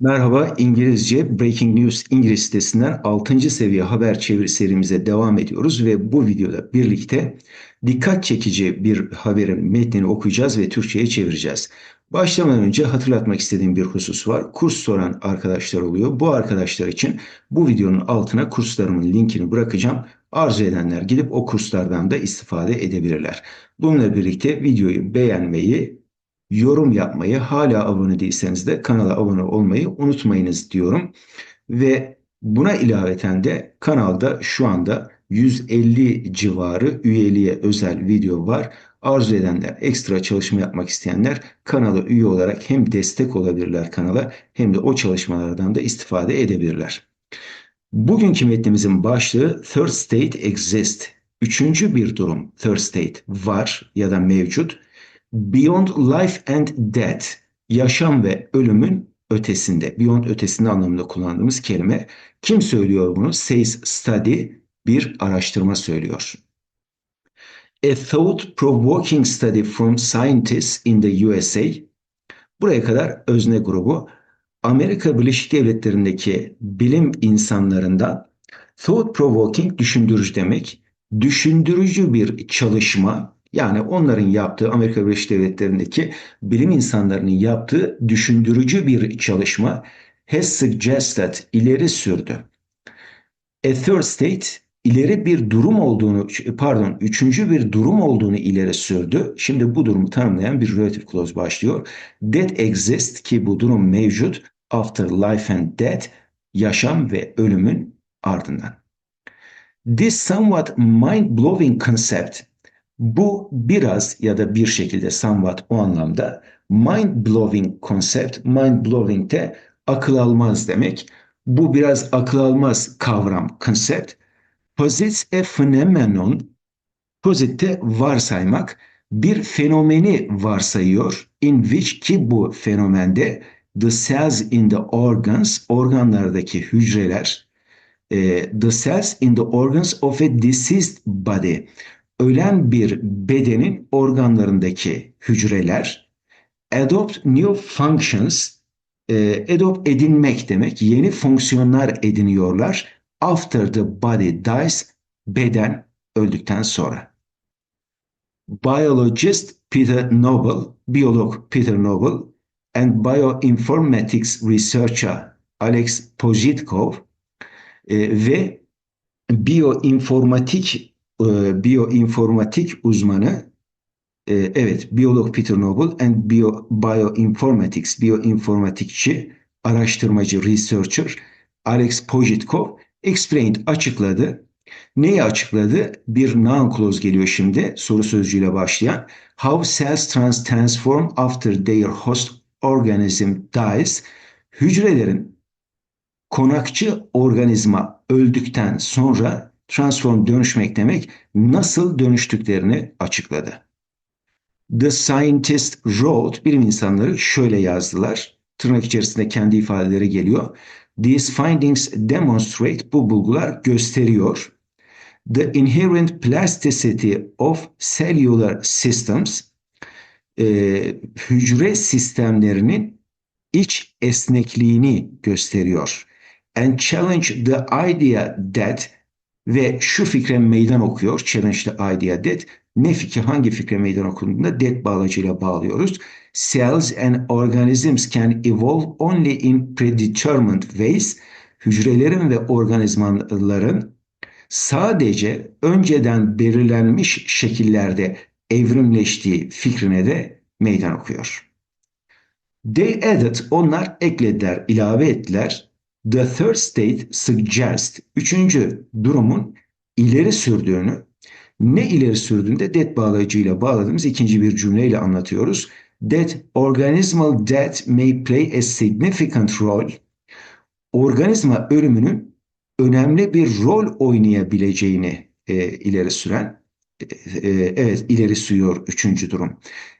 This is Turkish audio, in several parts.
Merhaba, İngilizce Breaking News İngiliz sitesinden 6. seviye haber çeviri serimize devam ediyoruz ve bu videoda birlikte dikkat çekici bir haberin metnini okuyacağız ve Türkçe'ye çevireceğiz. Başlamadan önce hatırlatmak istediğim bir husus var. Kurs soran arkadaşlar oluyor. Bu arkadaşlar için bu videonun altına kurslarımın linkini bırakacağım. Arzu edenler gidip o kurslardan da istifade edebilirler. Bununla birlikte videoyu beğenmeyi, yorum yapmayı, hala abone değilseniz de kanala abone olmayı unutmayınız diyorum. Ve buna ilaveten de kanalda şu anda 150 civarı üyeliğe özel video var. Arzu edenler, ekstra çalışma yapmak isteyenler kanala üye olarak hem destek olabilirler kanala hem de o çalışmalardan da istifade edebilirler. Bugünkü metnimizin başlığı Third State Exist. Üçüncü bir durum Third State var ya da mevcut. Beyond Life and Death, yaşam ve ölümün ötesinde, beyond ötesinde anlamında kullandığımız kelime. Kim söylüyor bunu? Says Study bir araştırma söylüyor. A thought-provoking study from scientists in the USA. Buraya kadar özne grubu Amerika Birleşik Devletleri'ndeki bilim insanlarından thought-provoking düşündürücü demek, düşündürücü bir çalışma yani onların yaptığı Amerika Birleşik Devletleri'ndeki bilim insanlarının yaptığı düşündürücü bir çalışma has suggested ileri sürdü. A third state ileri bir durum olduğunu pardon üçüncü bir durum olduğunu ileri sürdü. Şimdi bu durumu tanımlayan bir relative clause başlıyor. That exist ki bu durum mevcut after life and death yaşam ve ölümün ardından. This somewhat mind-blowing concept bu biraz ya da bir şekilde somewhat o anlamda mind blowing konsept, mind blowing de akıl almaz demek. Bu biraz akıl almaz kavram, konsept. Posits a phenomenon, pozitte varsaymak bir fenomeni varsayıyor. In which ki bu fenomende the cells in the organs, organlardaki hücreler, the cells in the organs of a deceased body, ölen bir bedenin organlarındaki hücreler adopt new functions e, adopt edinmek demek yeni fonksiyonlar ediniyorlar after the body dies beden öldükten sonra. Biologist Peter Noble, biyolog Peter Noble and bioinformatics researcher Alex Pozitkov e, ve bioinformatik e, bioinformatik uzmanı e, evet biyolog Peter Noble and bio, bioinformatics bioinformatikçi araştırmacı researcher Alex Pojitkov explained açıkladı. Neyi açıkladı? Bir noun clause geliyor şimdi soru sözcüğüyle başlayan. How cells trans transform after their host organism dies. Hücrelerin konakçı organizma öldükten sonra transform dönüşmek demek nasıl dönüştüklerini açıkladı. The scientist wrote, bilim insanları şöyle yazdılar. Tırnak içerisinde kendi ifadeleri geliyor. These findings demonstrate, bu bulgular gösteriyor. The inherent plasticity of cellular systems, e, hücre sistemlerinin iç esnekliğini gösteriyor. And challenge the idea that ve şu fikre meydan okuyor. Challenge idea that. Ne fikir hangi fikre meydan okunduğunda that bağlacıyla bağlıyoruz. Cells and organisms can evolve only in predetermined ways. Hücrelerin ve organizmaların sadece önceden belirlenmiş şekillerde evrimleştiği fikrine de meydan okuyor. They added, onlar eklediler, ilave ettiler The third state suggests, üçüncü durumun ileri sürdüğünü, ne ileri sürdüğünde that bağlayıcıyla bağladığımız ikinci bir cümleyle anlatıyoruz. That organismal death may play a significant role. Organizma ölümünün önemli bir rol oynayabileceğini e, ileri süren, e, e, evet ileri sürüyor üçüncü durum.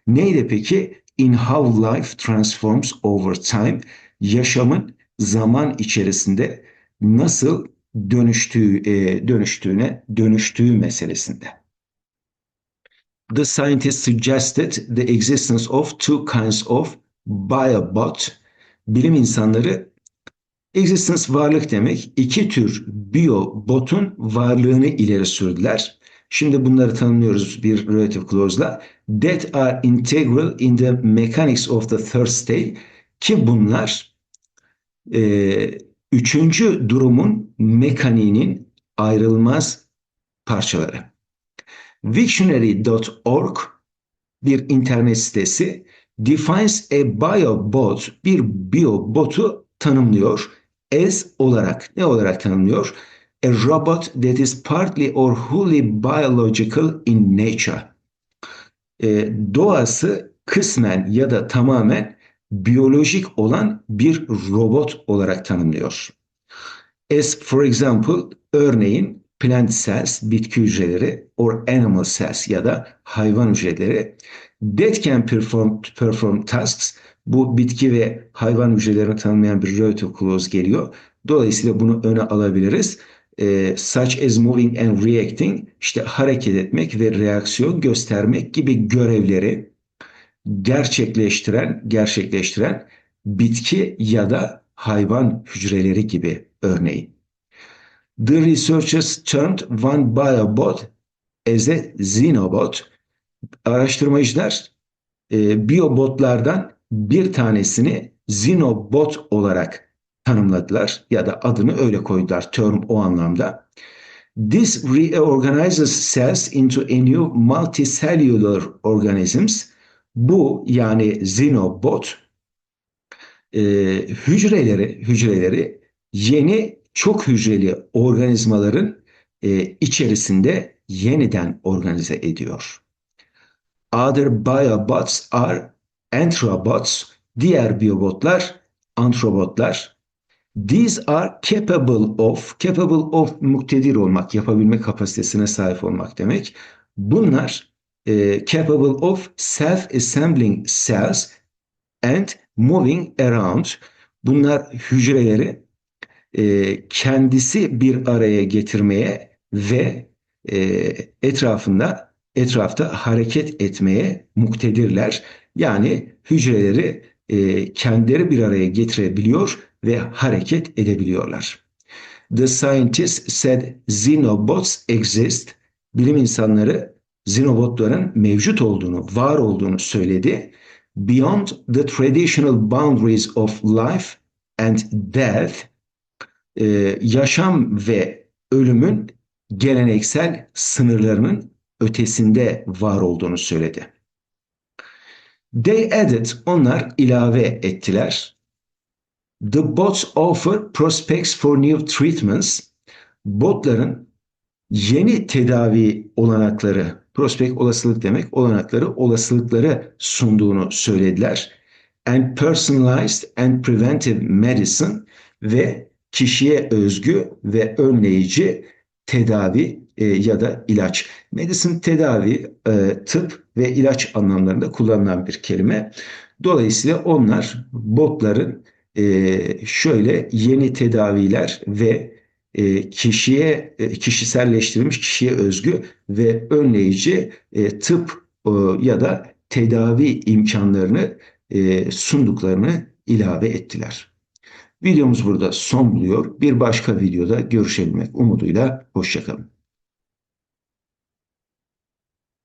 Neydi peki? In how life transforms over time, yaşamın zaman içerisinde nasıl dönüştüğü e, dönüştüğüne dönüştüğü meselesinde. The scientists suggested the existence of two kinds of biobot. bilim insanları existence varlık demek iki tür biyobotun varlığını ileri sürdüler. Şimdi bunları tanımlıyoruz bir relative clause'la. That are integral in the mechanics of the third state ki bunlar e, üçüncü durumun mekaniğinin ayrılmaz parçaları. Wiktionary.org bir internet sitesi defines a biobot bir biobotu tanımlıyor as olarak ne olarak tanımlıyor? A robot that is partly or wholly biological in nature. E, doğası kısmen ya da tamamen biyolojik olan bir robot olarak tanımlıyor. As for example, örneğin plant cells, bitki hücreleri or animal cells ya da hayvan hücreleri that can perform, perform tasks bu bitki ve hayvan hücrelerini tanımlayan bir clause geliyor. Dolayısıyla bunu öne alabiliriz. E, such as moving and reacting işte hareket etmek ve reaksiyon göstermek gibi görevleri gerçekleştiren gerçekleştiren bitki ya da hayvan hücreleri gibi örneğin. The researchers termed one biobot as a xenobot. Araştırmacılar e, biyobotlardan bir tanesini xenobot olarak tanımladılar ya da adını öyle koydular term o anlamda. This reorganizes cells into a new multicellular organisms. Bu yani xenobot e, hücreleri hücreleri yeni çok hücreli organizmaların e, içerisinde yeniden organize ediyor. Other biobots are anthrobots, diğer biyobotlar antrobotlar. These are capable of, capable of muktedir olmak, yapabilme kapasitesine sahip olmak demek. Bunlar e, capable of self-assembling cells and moving around. Bunlar hücreleri e, kendisi bir araya getirmeye ve e, etrafında etrafta hareket etmeye muktedirler. Yani hücreleri e, kendileri bir araya getirebiliyor ve hareket edebiliyorlar. The scientists said xenobots exist. Bilim insanları xenobotların mevcut olduğunu, var olduğunu söyledi. Beyond the traditional boundaries of life and death, e, yaşam ve ölümün geleneksel sınırlarının ötesinde var olduğunu söyledi. They added, onlar ilave ettiler. The bots offer prospects for new treatments. Botların yeni tedavi olanakları, prospekt olasılık demek, olanakları, olasılıkları sunduğunu söylediler. And personalized and preventive medicine ve kişiye özgü ve önleyici tedavi e, ya da ilaç. Medicine tedavi, e, tıp ve ilaç anlamlarında kullanılan bir kelime. Dolayısıyla onlar botların e, şöyle yeni tedaviler ve kişiye e, kişiselleştirilmiş kişiye özgü ve önleyici e, tıp e, ya da tedavi imkanlarını e, sunduklarını ilave ettiler. Videomuz burada son buluyor. Bir başka videoda görüşebilmek umuduyla hoşçakalın.